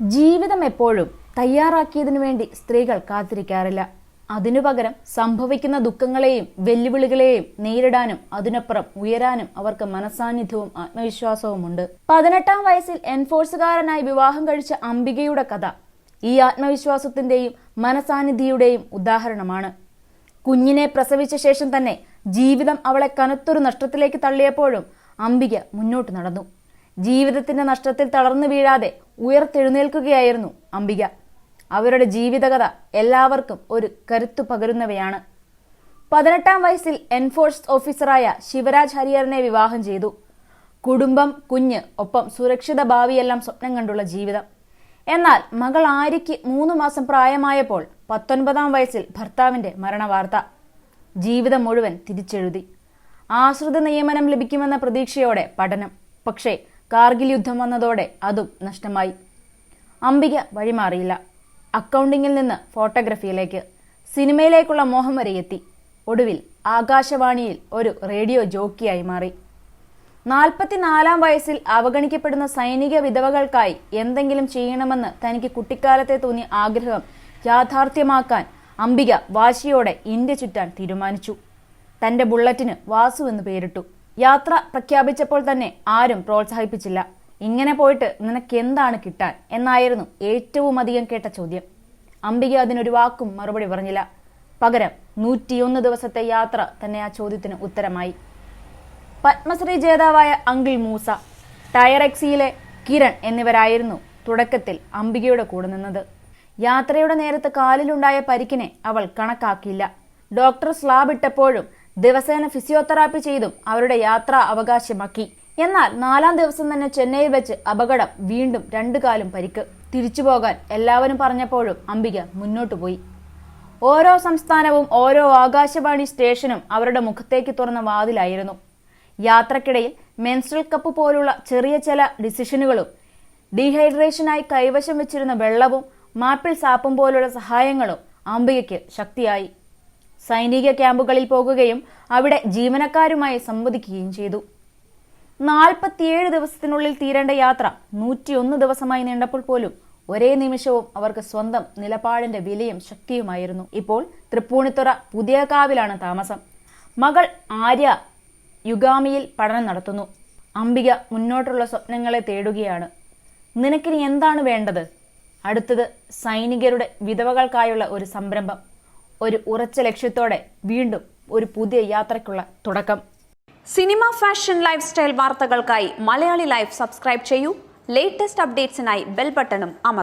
ജീവിതം എപ്പോഴും തയ്യാറാക്കിയതിനു വേണ്ടി സ്ത്രീകൾ കാത്തിരിക്കാറില്ല. അതിനു പകരം സംഭവിക്കുന്ന ദുഃഖങ്ങളെയും വെല്ലുവിളികളെയും നേരിടാനും അതിനപ്പുറം ഉയരാനും അവർക്ക് മനസാന്നിധ്യവും ആത്മവിശ്വാസവുമുണ്ട്. പതിനെട്ടാം വയസ്സിൽ എൻഫോഴ്സുകാരനായി വിവാഹം കഴിച്ച അംബികയുടെ കഥ ഈ ആത്മവിശ്വാസത്തിന്റെയും മനസാന്നിധ്യയുടെയും ഉദാഹരണമാണ്. കുഞ്ഞിനെ പ്രസവിച്ച ശേഷം തന്നെ ജീവിതം അവളെ കനത്തൊരു നഷ്ടത്തിലേക്ക് തള്ളിയപ്പോഴും അംബിക മുന്നോട്ട് നടന്നു. ജീവിതത്തിന്റെ നഷ്ടത്തിൽ തളർന്നു വീഴാതെ ഉയർത്തെഴുന്നേൽക്കുകയായിരുന്നു അംബിക. അവരുടെ ജീവിതകഥ എല്ലാവർക്കും ഒരു കരുത്തു പകരുന്നവയാണ്. പതിനെട്ടാം വയസ്സിൽ എൻഫോഴ്സ് ഓഫീസറായ ശിവരാജ് ഹരിയറിനെ വിവാഹം ചെയ്തു. കുടുംബം കുഞ്ഞ് ഒപ്പം സുരക്ഷിത ഭാവിയെല്ലാം സ്വപ്നം കണ്ടുള്ള ജീവിതം. എന്നാൽ മകൾ ആര്യയ്ക്ക് മൂന്ന് മാസം പ്രായമായപ്പോൾ പത്തൊൻപതാം വയസ്സിൽ ഭർത്താവിന്റെ മരണവാർത്ത. ജീവിതം മുഴുവൻ തിരിച്ചെഴുതി. ആശ്രിത നിയമനം ലഭിക്കുമെന്ന പ്രതീക്ഷയോടെ പഠനം. പക്ഷേ കാർഗിൽ യുദ്ധം വന്നതോടെ അതും നഷ്ടമായി. അംബിക വഴിമാറിയില്ല. അക്കൗണ്ടിങ്ങിൽ നിന്ന് ഫോട്ടോഗ്രഫിയിലേക്ക് സിനിമയിലേക്കുള്ള മോഹം വരെ എത്തി. ഒടുവിൽ ആകാശവാണിയിൽ ഒരു റേഡിയോ ജോക്കിയായി മാറി. നാൽപ്പത്തിനാലാം വയസ്സിൽ അവഗണിക്കപ്പെടുന്ന സൈനിക വിധവകൾക്കായി എന്തെങ്കിലും ചെയ്യണമെന്ന് തനിക്ക് കുട്ടിക്കാലത്തെ തോന്നിയ ആഗ്രഹം യാഥാർത്ഥ്യമാക്കാൻ അംബിക വാശിയോടെ ഇന്ത്യ ചുറ്റാൻ തീരുമാനിച്ചു. തന്റെ ബുള്ളറ്റിന് വാസു എന്ന് പേരിട്ടു. യാത്ര പ്രഖ്യാപിച്ചപ്പോൾ തന്നെ ആരും പ്രോത്സാഹിപ്പിച്ചില്ല. ഇങ്ങനെ പോയിട്ട് നിനക്ക് എന്താണ് കിട്ടാൻ? എന്നായിരുന്നു ഏറ്റവും അധികം കേട്ട ചോദ്യം. അംബിക അതിനൊരു വാക്കും മറുപടി പറഞ്ഞില്ല. പകരം നൂറ്റിയൊന്ന് ദിവസത്തെ യാത്ര തന്നെ ആ ചോദ്യത്തിന് ഉത്തരമായി. പത്മശ്രീ ജേതാവായ അങ്കിൾ മൂസ ടയർ എക്സിയിലെ കിരൺ എന്നിവരായിരുന്നു തുടക്കത്തിൽ അംബികയുടെ കൂടെ നിന്നത്. യാത്രയുടെ നേരത്ത് കാലിലുണ്ടായ പരിക്കിനെ അവൾ കണക്കാക്കിയില്ല. ഡോക്ടർ സ്ലാബ് ഇട്ടപ്പോഴും ദിവസേന ഫിസിയോതെറാപ്പി ചെയ്തും അവരുടെ യാത്ര അവകാശമാക്കി. എന്നാൽ നാലാം ദിവസം തന്നെ ചെന്നൈയിൽ വെച്ച് അപകടം വീണ്ടും രണ്ടു കാലും പരിക്ക്. തിരിച്ചു പോകാൻ എല്ലാവരും പറഞ്ഞപ്പോഴും അംബിക മുന്നോട്ടു പോയി. ഓരോ സംസ്ഥാനവും ഓരോ ആകാശവാണി സ്റ്റേഷനും അവരുടെ മുഖത്തേക്ക് തുറന്ന വാതിലായിരുന്നു. യാത്രക്കിടയിൽ മെൻസ്ട്രൽ കപ്പ് പോലുള്ള ചെറിയ ചില ഡിസിഷനുകളും ഡീഹൈഡ്രേഷനായി കൈവശം വെച്ചിരുന്ന വെള്ളവും മാപ്പിൾ സാപ്പും പോലുള്ള സഹായങ്ങളും അംബികയ്ക്ക് ശക്തിയായി. സൈനിക ക്യാമ്പുകളിൽ പോകുകയും അവിടെ ജീവനക്കാരുമായി സംവദിക്കുകയും ചെയ്തു. നാൽപ്പത്തിയേഴ് ദിവസത്തിനുള്ളിൽ തീരേണ്ട യാത്ര നൂറ്റിയൊന്ന് ദിവസമായി നീണ്ടപ്പോൾ പോലും ഒരേ നിമിഷവും അവർക്ക് സ്വന്തം നിലപാടിന്റെ വിലയും ശക്തിയുമായിരുന്നു. ഇപ്പോൾ തൃപ്പൂണിത്തുറ പുതിയ കാവിലാണ് താമസം. മകൾ ആര്യ യുഗാമിയിൽ പഠനം നടത്തുന്നു. അംബിക മുന്നോട്ടുള്ള സ്വപ്നങ്ങളെ തേടുകയാണ്. നിനക്കിനി എന്താണ് വേണ്ടത്? അടുത്തത് സൈനികരുടെ വിധവകൾക്കായുള്ള ഒരു സംരംഭം. ഒരു ഉറച്ച ലക്ഷ്യത്തോടെ വീണ്ടും ഒരു പുതിയ യാത്രയ്ക്കുള്ള തുടക്കം. സിനിമ ഫാഷൻ ലൈഫ് സ്റ്റൈൽ വാർത്തകൾക്കായി മലയാളി ലൈഫ് സബ്സ്ക്രൈബ് ചെയ്യൂ. ലേറ്റസ്റ്റ് അപ്ഡേറ്റ്സിനായി ബെൽ ബട്ടണും അമർ